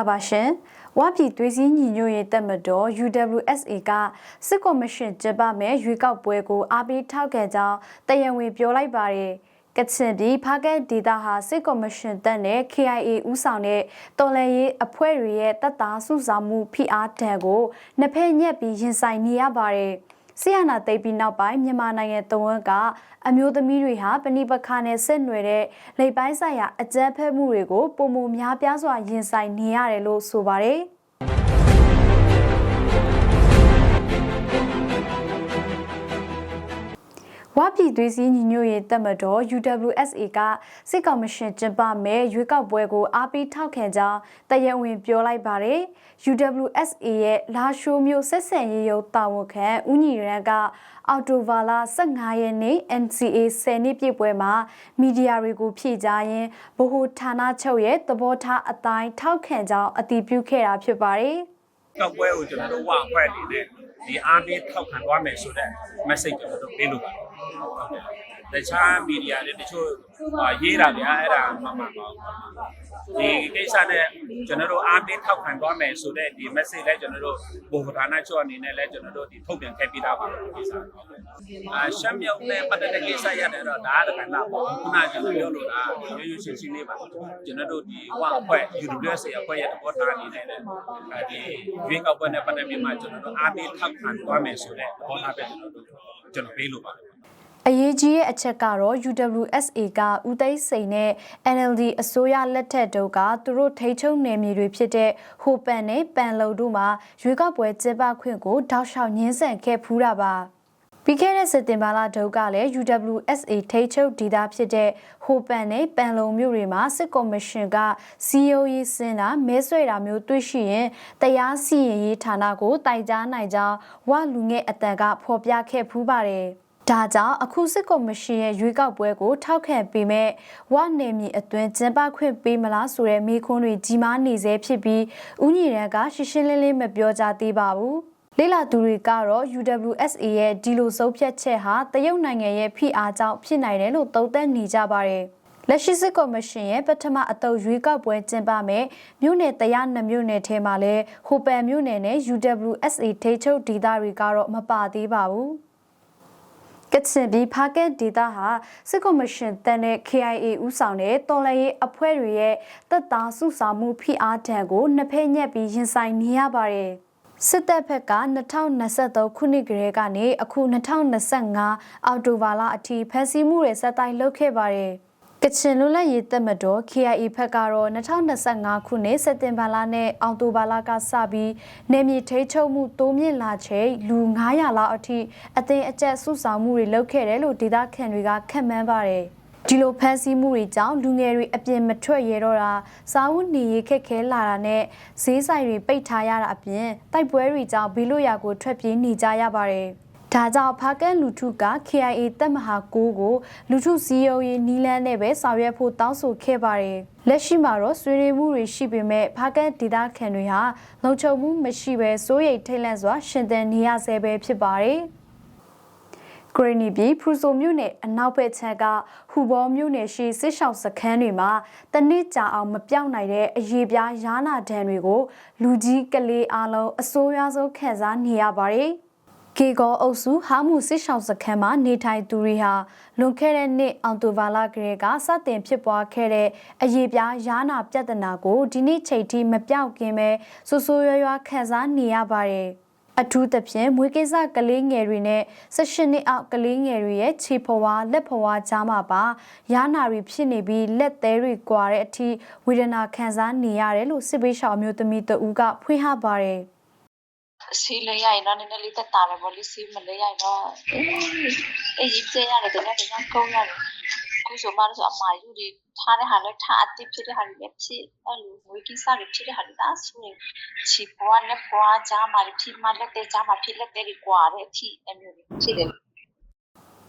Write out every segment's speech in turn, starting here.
္ဂလာပါရှင်။ဝါပြည်သွေးစည်းညီညွတ်ရေးတပ်မတော် UWSA ကစစ်ကော်မရှင်ကျင်းပမဲ့ရွေးကောက်ပွဲကိုအားပေးထောက်ခံကြောင်းတရဝင်ပြောလိုက်ပါတယ်။ကချင်ပြည်ဖားကဲဒေတာဟာစစ်ကော်မရှင်တပ်နဲ့ KIA ဦးဆောင်တဲ့တော်လှန်ရေးအဖွဲ့တွေရဲ့တပ်သားစုဆောင်မှုဖိအားတံကိုနှစ်ဖက်ညက်ပြီးရင်ဆိုင်နေရပါတယ်။ ဆီယနာသိပ်ပြီးနောက်ပိုင်းမြန်မာနိုင်ငံတဝန်းကအမျိုးသမီးတွေဟာပဏိပခါနဲ့ဆက်နွယ်တဲ့လိပ်ပိုင်းဆိုင်ရာအကြမ်းဖက်မှုတွေကိုပုံမများပြားစွာရင်ဆိုင်နေရတယ်လို့ဆိုပါတယ်။ ဝပြည်သွေးစည်းညီညွတ်ရေးတပ်မတော် UWSA ကစစ်ကောင်မရှင်ကျင်းပမဲ့ရွေးကောက်ပွဲကိုအားပေးထောက်ခံကြောင်းတရဝင်ပြောလိုက်ပါတယ်။ UWSA ရဲ့လာရှိုးမြို့ဆက်ဆံရေးရုံးတာဝန်ခံဦးညီရန်ကအော်တိုဗာလာ15ရက်နေ့ NCA 10နှစ်ပြည့်ပွဲမှာမီဒီယာတွေကိုဖြည့်ကြားရင်းဗဟိုဌာနချုပ်ရဲ့သဘောထားအတိုင်းထောက်ခံကြောင်းအတည်ပြုခဲ့တာဖြစ်ပါတယ်။ကောက်ပွဲကိုကျွန်တော်တို့ဝအဖွဲ့အနေနဲ့ဒီအားပေးထောက်ခံသွားမယ်ဆိုတဲ့ message ကျွန်တော်တို့ပေးလို့ပါတယ်ဟု တ်တယ်တခြားမီဒီယာတွေတချို့ရေးတာဗျာအဲ့ဒါမှမှမဟုတ်ဒီကိစ္စနဲ့ကျွန်တော်တို့အားပေးထောက်ခံသွားမယ်ဆိုတဲ့ဒီ message လည်းကျွန်တော်တို့ဘုံဌာနချုပ်အနေနဲ့လည်းကျွန်တော်တို့ဒီထုတ်ပြန်ခဲ့ပြီးသားပါဒီကိစ္စအာရှမ်းမြောက်နဲ့ပတ်သက်တဲ့ကိစ္စရတယ်တော့ဒါကလည်းပေါ့ခုနကျွန်တော်ပြောလို့ဒါရိုးရိုးရှင်းရှင်းလေးပါကျွန်တော်တို့ဒီဝအဖွဲ့ UWSA အဖွဲ့ရဲ့သဘောထားအနေနဲ့လည်းဒီရွေးကောက်ပွဲနဲ့ပတ်သက်ပြီးမှကျွန်တော်တို့အားပေးထောက်ခံသွားမယ်ဆိုတဲ့သဘောထားပဲကျွန်တော်တို့ကျွန်တော်ပေးလို့ပါတယ် အရေးကြီးတဲ့အချက်ကတော့ UWSA ကဦးသိန်းစိန်နဲ့ NLD အစိုးရလက်ထက်တုန်းကသူတို့ထိချုံနယ်မြေတွေဖြစ်တဲ့ဟိုပန်နဲ့ပန်လုံတို့မှာရွေးကောက်ပွဲကျင်းပခွင့်ကိုတောက်လျှောက်ညှင်းဆန်ခဲ့ဖူးတာပါပြီးခဲ့တဲ့စက်တင်ဘာလတုန်းကလည်း UWSA ထိချုပ်ဒေသဖြစ်တဲ့ဟိုပန်နဲ့ပန်လုံမြို့တွေမှာစစ်ကော်မရှင်ကစီယိုရေးစင်တာမဲဆွဲတာမျိုးတွေ့ရှိရင်တရားစီရင်ရေးဌာနကိုတိုင်ကြားနိုင်ကြောင်းဝလူငယ်အတန်ကဖော်ပြခဲ့ဖူးပါတယ်။ ဒါကြောင့်အခုစစ်ကော်မရှင်ရဲ့ရွေးကောက်ပွဲကိုထောက်ခံပေးမဲ့ဝနယ်မြေအတွင်းကျင်းပခွင့်ပေးမလားဆိုတဲ့မေးခွန်းတွေကြီးမားနေစေဖြစ်ပြီးဦးညီရန်ကရှင်းရှင်းလင်းလင်းမပြောကြသေးပါဘူးလေလာသူတွေကတော့ UWSA ရဲ့ဒီလိုစုပ်ဖြတ်ချက်ဟာတရုတ်နိုင်ငံရဲ့ဖိအားကြောင့်ဖြစ်နိုင်တယ်လို့သုံးသပ်နေကြပါတယ်လက်ရှိစစ်ကော်မရှင်ရဲ့ပထမအတုပ်ရွေးကောက်ပွဲကျင်းပမယ်မြို့နယ်တရားနှစ်မြို့နယ်ထဲမှာလဲဟိုပန်မြို့နယ်နဲ့ UWSA ထိချုပ်ဒေသတွေကတော့မပါသေးပါဘူး ကချင်ပြည်ဖားကက်ဒေတာဟာစစ်ကော်မရှင်တန်တဲ့ KIA ဦးဆောင်တဲ့တော်လှန်ရေးအဖွဲ့တွေရဲ့တပ်သားစုဆောင်မှုဖိအားတံကိုနှစ်ဖက်ညက်ပြီးရင်ဆိုင်နေရပါတယ်စစ်တပ်ဘက်က2023ခုနှစ်ကလေးကနေအခု2025အောက်တိုဘာလအထိဖမ်းဆီးမှုတွေဆက်တိုက်လုပ်ခဲ့ပါတယ်။ ကချင်လွတ်လပ်ရေးတပ်မတော် KIA ဖက်ကတော့2025ခုနှစ်စက်တင်ဘာလနဲ့အောက်တိုဘာလကစပြီးနေမြေထိချုပ်မှုတိုးမြင့်လာချိန်လူ900လောက်အထိအသင်အကျက်စုဆောင်မှုတွေလုပ်ခဲ့တယ်လို့ဒေသခံတွေကခန့်မှန်းပါတယ်ဒီလိုဖမ်းဆီးမှုတွေကြောင့်လူငယ်တွေအပြင်မထွက်ရတော့တာစားဝတ်နေရေးခက်ခဲလာတာနဲ့ဈေးဆိုင်တွေပိတ်ထားရတာအပြင်တိုက်ပွဲတွေကြောင့်ဘေးလွတ်ရာကိုထွက်ပြေးနေကြရပါတယ်။ ဒါကြောင့်ဖားကန်လူထုက KIA တပ်မဟာ9ကိုလူထုစည်းရုံးရေးနီလန်းနဲ့ပဲဆောင်ရွက်ဖို့တောင်းဆိုခဲ့ပါတယ်။လက်ရှိမှာတော့ဆွေးနွေးမှုတွေရှိပေမဲ့ဖားကန်ဒေသခံတွေဟာလုံခြုံမှုမရှိဘဲစိုးရိမ်ထိတ်လန့်စွာရှင်သန်နေရဆဲပဲဖြစ်ပါတယ်။ဂရနီပြည်ဖရူဆိုမြို့နယ်အနောက်ဘက်ခြမ်းကဟူဘောမြို့နယ်ရှိစစ်ရှောင်းစခန်းတွေမှာတနစ်ကြာအောင်မပြောင်းနိုင်တဲ့အရေးပြားရားနာဒဏ်တွေကို လူကြီးကလေးအလုံးအစိုးရဆုံးခံစားနေရပါတယ်။ ကေကောအုပ်စုဟာမှုစစ်ဆောင်စခန်းမှာနေထိုင်သူတွေဟာလွန်ခဲ့တဲ့နှစ်အောက်တိုဘာလကလေးကစတင်ဖြစ်ပွားခဲ့တဲ့အရေးပြားရားနာပြဿနာကိုဒီနေ့ချိန်ထိမပြောက်ကင်းပဲဆူဆူရွရွခံစားနေရပါတယ်အထူးသဖြင့်မွေးကိစ္စကလေးငယ်တွေနဲ့16နှစ်အောက်ကလေးငယ်တွေရဲ့ခြေဖွားလက်ဖွားကြားမှာပါရားနာတွေဖြစ်နေပြီးလက်သေးတွေကွာတဲ့အထိဝေဒနာခံစားနေရတယ်လို့စစ်ပေးရှောင်မျိုးသမီးတဦးကဖွင့်ဟပါတယ်။ ဆေးလေးရရင်တော့နည်းနည်းလေးတက်တာတယ်ဗောလေဆေးမလေးရရင်တော့အေးရေးပြရတယ်တကယ်တကယ်ကောင်းရတယ်ခုဆိုမှဆိုအမာယူတွေထားတဲ့ဟာလည်းထားအတိဖြစ်တဲ့ဟာတွေလည်းဖြစ်အဲ့လိုဝေကိစ္စတွေဖြစ်တဲ့ဟာတွေဒါဆိုရင်ချီပွားနဲ့ပွားကြမှာဖြစ်မှလက်တဲ့ကြမှာဖြစ်လက်တဲ့ကွာတဲ့အထိအဲ့လိုဖြစ်တယ်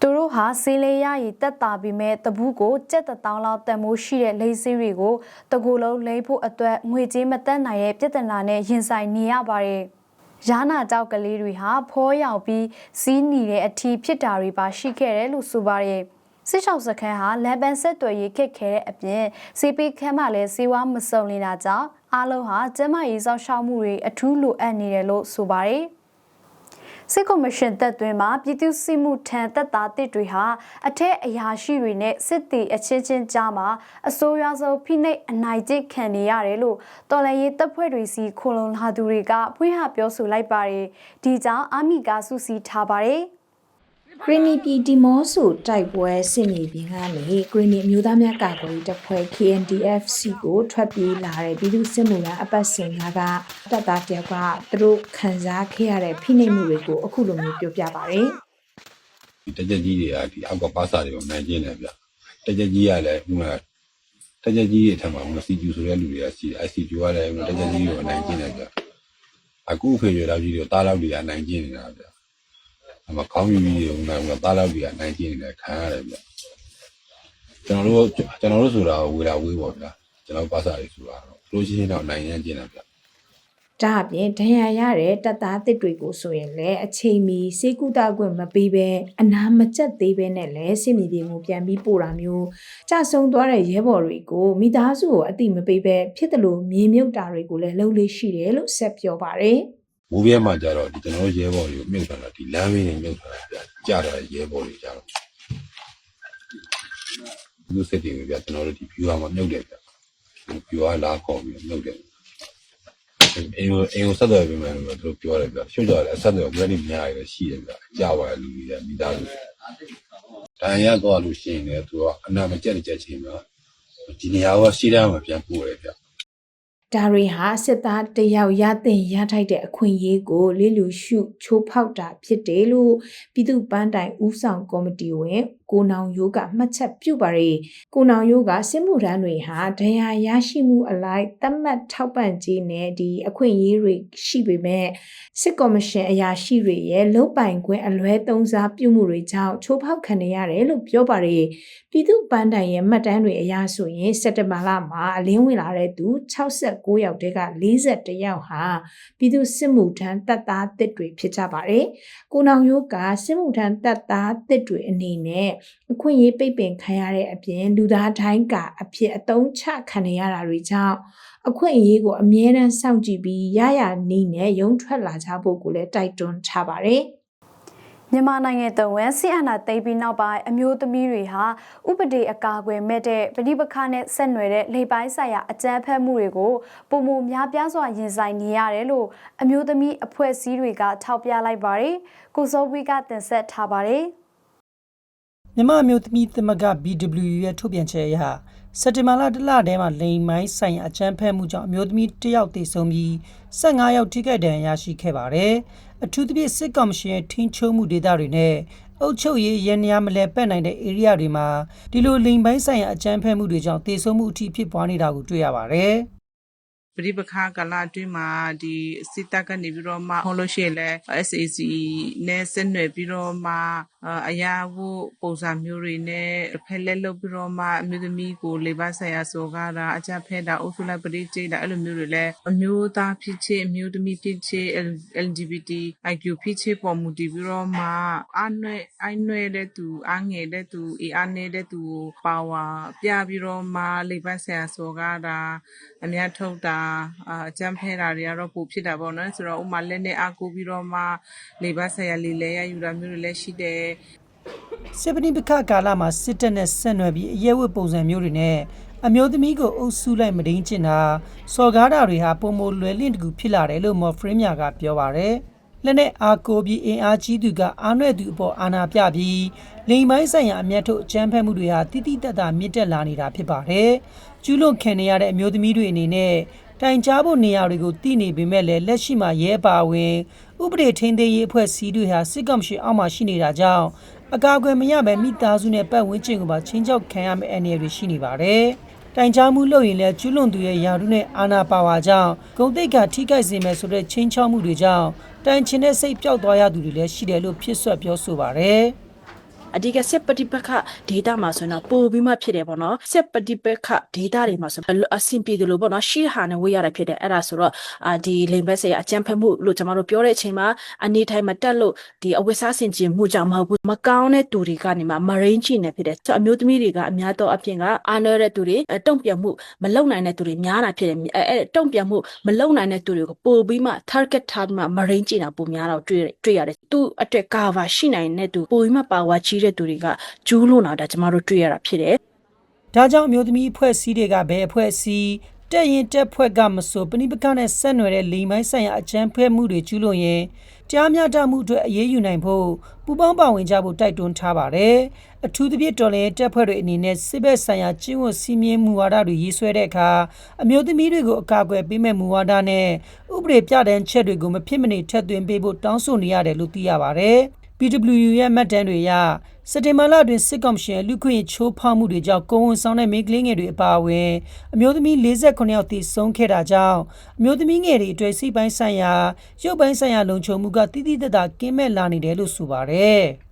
သူတို့ဟာဆေးလေးရည်တက်တာပြီးမဲ့တပူးကိုကြက်တထောင်းလောက်တန်မိုးရှိတဲ့လိမ့်ဆေးတွေကိုတကူလုံးလိမ့်ဖို့အတွက်ငွေကြေးမတက်နိုင်ရဲ့ပြဿနာနဲ့ရင်ဆိုင်နေရပါတယ်။ ရာနာကြောက်ကလေးတွေဟာဖောရောက်ပြီးစီးနီတဲ့အထီးဖြစ်တာတွေပါရှိခဲ့တယ်လို့ဆိုပါတယ်စစ်ချောက်စခန်းဟာလန်ပန်ဆက်သွယ်ရေးခက်ခဲတဲ့အပြင်စီပီခန်းမှလည်းစေဝါမစုံနေတာကြောင့်အားလုံးဟာကျန်းမာရေးစောင့်ရှောက်မှုတွေအထူးလိုအပ်နေတယ်လို့ဆိုပါတယ်။ စစ်ကော်မရှင်တပ်တွင်မှာပြည်သူစစ်မှုထမ်းတပ်သားတစ်တွေဟာအထက်အရာရှိတွေနဲ့စစ်တီအချင်းချင်းကြားမှာအစိုးရဆုံးဖိနှိပ်အနိုင်ကျင့်ခံနေရတယ်လို့တော်လှန်ရေးတပ်ဖွဲ့တွေစီခိုလုံလာသူတွေကဖွင့်ဟပြောဆိုလိုက်ပါတယ်။ဒီကြောင့်အာမီကစုစည်းထားပါတယ်။ ဂရနီပြည်တီမောဆိုတိုက်ပွဲစစ်မြေပြင်ကနေဂရနီအမျိုးသားများကာကွယ်ရေးတပ်ဖွဲ့ KNDFC ကိုထွက်ပြေးလာတဲ့ပြည်သူစစ်မှုထမ်းအပတ်စဉ်ကတပ်သားတယောက်ကသူတို့ခံစားခဲ့ရတဲ့ဖိနှိပ်မှုတွေကိုအခုလိုမျိုးပြောပြပါဗျာဒီတကြက်ကြီးတွေကဒီအောက်ကပါစာတွေကိုနိုင်ကျင်းတယ်ဗျတကြက်ကြီးကလည်းဟိုကတကြက်ကြီးရဲ့အထက်မှာဟို CQ ဆိုတဲ့လူတွေကရှိတယ် ICQ ကလည်းဟိုတကြက်ကြီးတွေကိုနိုင်ကျင်းတယ်ဗျအခုဖေရတော့ကြီးတွေတားလောက်တွေကနိုင်ကျင်းနေတာဗျ အမကောင်းကြီးတွေဟိုကဟိုတားလောက်တွေကနိုင်ကျင်းနေတယ်ခံရတယ်ဗျကျွန်တော်တို့ကျွန်တော်တို့ဆိုတာဝေတာဝေးပေါ့ဗျကျွန်တော်ပါစာတွေဆိုတာတော့လို့ရှိရင်တော့နိုင်ရမ်းကျင်းတယ်ဗျဒါအပြင်ဒဏ်ရာရတဲ့တပ်သားတစ်တွေကိုဆိုရင်လည်းအချိန်မီစေကုသခွင့်မပေးဘဲအနာမကျက်သေးဘဲနဲ့လည်းစစ်မြေပြင်ကိုပြန်ပြီးပို့တာမျိုးကြဆုံသွားတဲ့ရဲဘော်တွေကိုမိသားစုကိုအတိမပေးဘဲဖြစ်တယ်လို့မြေမြုပ်တာတွေကိုလည်းလှုပ်လေးရှိတယ်လို့ဆက်ပြောပါတယ် မိုးပြဲမှာကြတော့ဒီကျွန်တော်တို့ရဲဘော်တွေကိုမြုပ်ထားတာဒီလမ်းမင်းတွေမြုပ်ထားတာဗျကြာတာရဲဘော်တွေကြတော့ဒီလိုစစ်တွေပဲဗျကျွန်တော်တို့ဒီ view မှာမြုပ်တယ်ဗျ view ကလာခေါ်ပြီးမြုပ်တယ်အင်းကိုအင်းကိုဆက်သွယ်ပေးမယ်လို့သူတို့ပြောတယ်ဗျရှုပ်ကြတယ်အဆက်အသွယ် ready များရရှိတယ်ဗျကြာပါလူကြီးတွေမိသားစုတန်ရသွားလို့ရှိရင်လည်းသူကအနာမကျက်တဲ့ချက်ချင်းမှာဒီနေရာကစီးတန်းမှာပြန်ပို့တယ်ဗျ ဒါတွေဟာစစ်သားတယောက်ရတဲ့ရထိုက်တဲ့အခွင့်အရေးကိုလေလူရှုချိုးဖောက်တာဖြစ်တယ်လို့ပြည်သူ့ပန်းတိုင်ဦးဆောင်ကော်မတီဝင် ကိုနောင်ရိုးကမှတ်ချက်ပြုပါရယ်ကိုနောင်ရိုးကစစ်မှုထမ်းတွေဟာဒဏ်ရာရရှိမှုအလိုက်တတ်မှတ်ထောက်ပံ့ခြင်းနဲ့ဒီအခွင့်အရေးတွေရှိပေမဲ့စစ်ကော်မရှင်အရာရှိတွေရဲ့လုံပိုင်ခွင့်အလွဲသုံးစားပြုမှုတွေကြောင့်ချိုးဖောက်ခံနေရတယ်လို့ပြောပါရယ်ပြည်သူ့ပန်းတိုင်ရဲ့မှတ်တမ်းတွေအရဆိုရင်စက်တင်ဘာလမှာအလင်းဝင်လာတဲ့သူ69ယောက်တည်းက41ယောက်ဟာပြည်သူစစ်မှုထမ်းတပ်သားတစ်တွေဖြစ်ကြပါတယ်။ကိုနောင်ရိုးကစစ်မှုထမ်းတပ်သားတစ်တွေအနေနဲ့အခွင့်အရေးပိတ်ပင်ခံရတဲ့အပြင်လူသားတိုင်းကအဖြစ်အတုံးချခံရတာတွေကြောင့်အခွင့်အရေးကိုအမြဲတမ်းစောင့်ကြည့်ပြီးရရနေနဲ့ရုံထွက်လာကြဖို့ကိုလည်းတိုက်တွန်းထားပါတယ်။မြန်မာနိုင်ငံတဝန်းဆီအနာသိမ်းပြီးနောက်ပိုင်းအမျိုးသမီးတွေဟာဥပဒေအကာအကွယ်မဲ့တဲ့ပဋိပက္ခနဲ့ဆက်နွယ်တဲ့လေပိုင်းဆိုင်ရာအကြမ်းဖက်မှုတွေကိုပုံမများပြားစွာရင်ဆိုင်နေရတယ်လို့အမျိုးသမီးအဖွဲ့အစည်းတွေကထောက်ပြလိုက်ပါတယ်။ကိုစောဝီကတင်ဆက်ထားပါတယ်။ မြမအမျိုးသမီးသမဂ BW ရဲ့ထုတ်ပြန်ချက်အရစက်တင်ဘာလတလထဲမှာလိန်မိုင်းဆိုင်ရာအကြမ်းဖက်မှုကြောင့်အမျိုးသမီးတစ်ယောက်သေဆုံးပြီး15ယောက်ထိခိုက်ဒဏ်ရာရရှိခဲ့ပါတယ်။အထူးသဖြင့်စစ်ကောင်မရှင်ရဲ့ထိန်းချုပ်မှုဒေသတွေနဲ့အုပ်ချုပ်ရေးရန်ရာမလဲပတ်နိုင်တဲ့ area တွေမှာဒီလိုလိန်ပိုင်းဆိုင်ရာအကြမ်းဖက်မှုတွေကြောင့်သေဆုံးမှုအထိဖြစ်ပွားနေတာကိုတွေ့ရပါတယ်။ ပရိပခါကာလအတွင်းမှာဒီစစ်တပ်ကနေပြီးတော့မှဟုတ်လို့ရှိရင်လည်း SAC နဲ့ဆက်နွယ်ပြီးတော့မှအရာဝပုံစံမျိုးတွေနဲ့ဖက်လက်လုပ်ပြီးတော့မှအမျိုးသမီးကိုလေပတ်ဆိုင်ရာစော်ကားတာအကြဖက်တာအုပ်စုလိုက်ပရိကျိတာအဲ့လိုမျိုးတွေလည်းအမျိုးသားဖြစ်ချစ်အမျိုးသမီးဖြစ်ချစ် LGBT IQ ဖြစ်ချစ်ပေါ်မူတည်ပြီးတော့မှအနွဲ့အနွဲ့တဲ့သူအငယ်တဲ့သူအအားနေတဲ့သူပါဝါပြပြီးတော့မှလေပတ်ဆိုင်ရာစော်ကားတာအများထုတ်တာအကြမ်းဖက်တာတွေကတော့ပိုဖြစ်တာပေါ့နော်ဆိုတော့ဥမာလက်နဲ့အားကိုပြီးတော့မှလေပတ်ဆိုင်ရာလေလဲရယူတာမျိုးတွေလည်းရှိတယ်စစ်ပဏိပခကာလမှာစစ်တပ်နဲ့ဆက်နွယ်ပြီးအရဲဝတ်ပုံစံမျိုးတွေနဲ့အမျိုးသမီးကိုအုပ်စုလိုက်မဒိန်ကျင်တာစော်ကားတာတွေဟာပုံမလွယ်လင့်တကူဖြစ်လာတယ်လို့မော်ဖရင်းမြာကပြောပါရယ်လက်နဲ့အာကိုပြီးအင်အားကြီးသူကအားနွဲ့သူအပေါ်အာနာပြပြီးလိမ်ပိုင်းဆိုင်ရာအမျက်ထုတ်အကြမ်းဖက်မှုတွေဟာတိတိတတ်တာမြင့်တက်လာနေတာဖြစ်ပါတယ်ကျူးလွန်ခံနေရတဲ့အမျိုးသမီးတွေအနေနဲ့ တိုင်ကြားဖို့နေရာတွေကိုတည်နေပေမဲ့လည်းလက်ရှိမှာရဲပါဝင်ဥပဒေထိန်းသိမ်းရေးအဖွဲ့စည်းတွေဟာစစ်ကောင်ရှိအောက်မှာရှိနေတာကြောင့်အကာအကွယ်မရဘဲမိသားစုနဲ့ပတ်ဝန်းကျင်ကိုပါချင်းချောက်ခံရမယ့်အနေအထားရှိနေပါတယ်။တိုင်ကြားမှုလုပ်ရင်လည်းကျူးလွန်သူရဲ့ယာရုနဲ့အာနာပါဝါကြောင့်ဂုံတိတ်ကထိခိုက်စေမယ်ဆိုတဲ့ချင်းချောက်မှုတွေကြောင့်တိုင်ချင်တဲ့စိတ်ပျောက်သွားရသူတွေလည်းရှိတယ်လို့ဖြစ်ဆွက်ပြောဆိုပါတယ်။ အဓိကစစ်ပဋိပက္ခဒေတာမှာဆိုရင်တော့ပိုပြီးမှဖြစ်တယ်ပေါ့နော်စစ်ပဋိပက္ခဒေတာတွေမှာဆိုအဆင်ပြေတယ်လို့ပေါ့နော်ရှေ့ဟာနဲ့ဝေးရတာဖြစ်တယ်အဲ့ဒါဆိုတော့အာဒီလိမ်ဘက်စေအကြံဖက်မှုလို့ကျွန်တော်တို့ပြောတဲ့အချိန်မှာအနေထိုင်မတက်လို့ဒီအဝတ်စားဆင်ခြင်မှုကြောင့်မဟုတ်ဘူးမကောင်းတဲ့သူတွေကနေမှမရင်းချနေဖြစ်တယ်ဆိုအမျိုးသမီးတွေကအများတော့အပြင်ကအာနရတဲ့သူတွေအဲတုံ့ပြန်မှုမလုံနိုင်တဲ့သူတွေများတာဖြစ်တယ်အဲအဲတုံ့ပြန်မှုမလုံနိုင်တဲ့သူတွေကိုပို့ပြီးမှ target ထားပြီးမှမရင်းချတာပိုများတော့တွေ့တွေ့ရတယ်သူ့အတွက် cover ရှိနိုင်တဲ့သူပိုပြီးမှပါဝါကြီးတဲ့သူတွေကကျူးလွန်တာဒါကျမတို့တွေ့ရတာဖြစ်တယ်ဒါကြောင့်အမျိုးသမီးအဖွဲ့အစည်းတွေကဘယ်အဖွဲ့အစည်းတက်ရင်တက်ဖွဲ့ကမဆိုပဏိပကနဲ့ဆက်နွယ်တဲ့လိမ်မိုင်းဆိုင်ရာအကြမ်းဖက်မှုတွေကျူးလွန်ရင်ကြားမျှတမှုအတွက်အရေးယူနိုင်ဖို့ပူးပေါင်းပါဝင်ကြဖို့တိုက်တွန်းထားပါတယ်။အထူးသဖြင့်တော်လှန်ရေးတပ်ဖွဲ့တွေအနေနဲ့စစ်ဘက်ဆိုင်ရာကျင့်ဝတ်စည်းမျဉ်းမူဝါဒတွေရေးဆွဲတဲ့အခါအမျိုးသမီးတွေကိုအကာအကွယ်ပေးမဲ့မူဝါဒနဲ့ဥပဒေပြဋ္ဌာန်းချက်တွေကိုမဖြစ်မနေထည့်သွင်းပေးဖို့တောင်းဆိုနေရတယ်လို့သိရပါတယ်။ PWU ရဲ့မှတ်တမ်းတွေအရစက်တင်ဘာလအတွင်းစစ်ကောင်ရှင်လူခွင့်ချိုးဖောက်မှုတွေကြောင့်ကိုဝန်ဆောင်တဲ့မိန်းကလေးငယ်တွေအပါအဝင်အမျိုးသမီး48ယောက်တည်ဆုံးခဲ့တာကြောင့်အမျိုးသမီးငယ်တွေအတွက်စိတ်ပိုင်းဆိုင်ရာရုပ်ပိုင်းဆိုင်ရာလုံခြုံမှုကတိတိတတ်တာကင်းမဲ့လာနေတယ်လို့ဆိုပါတယ်။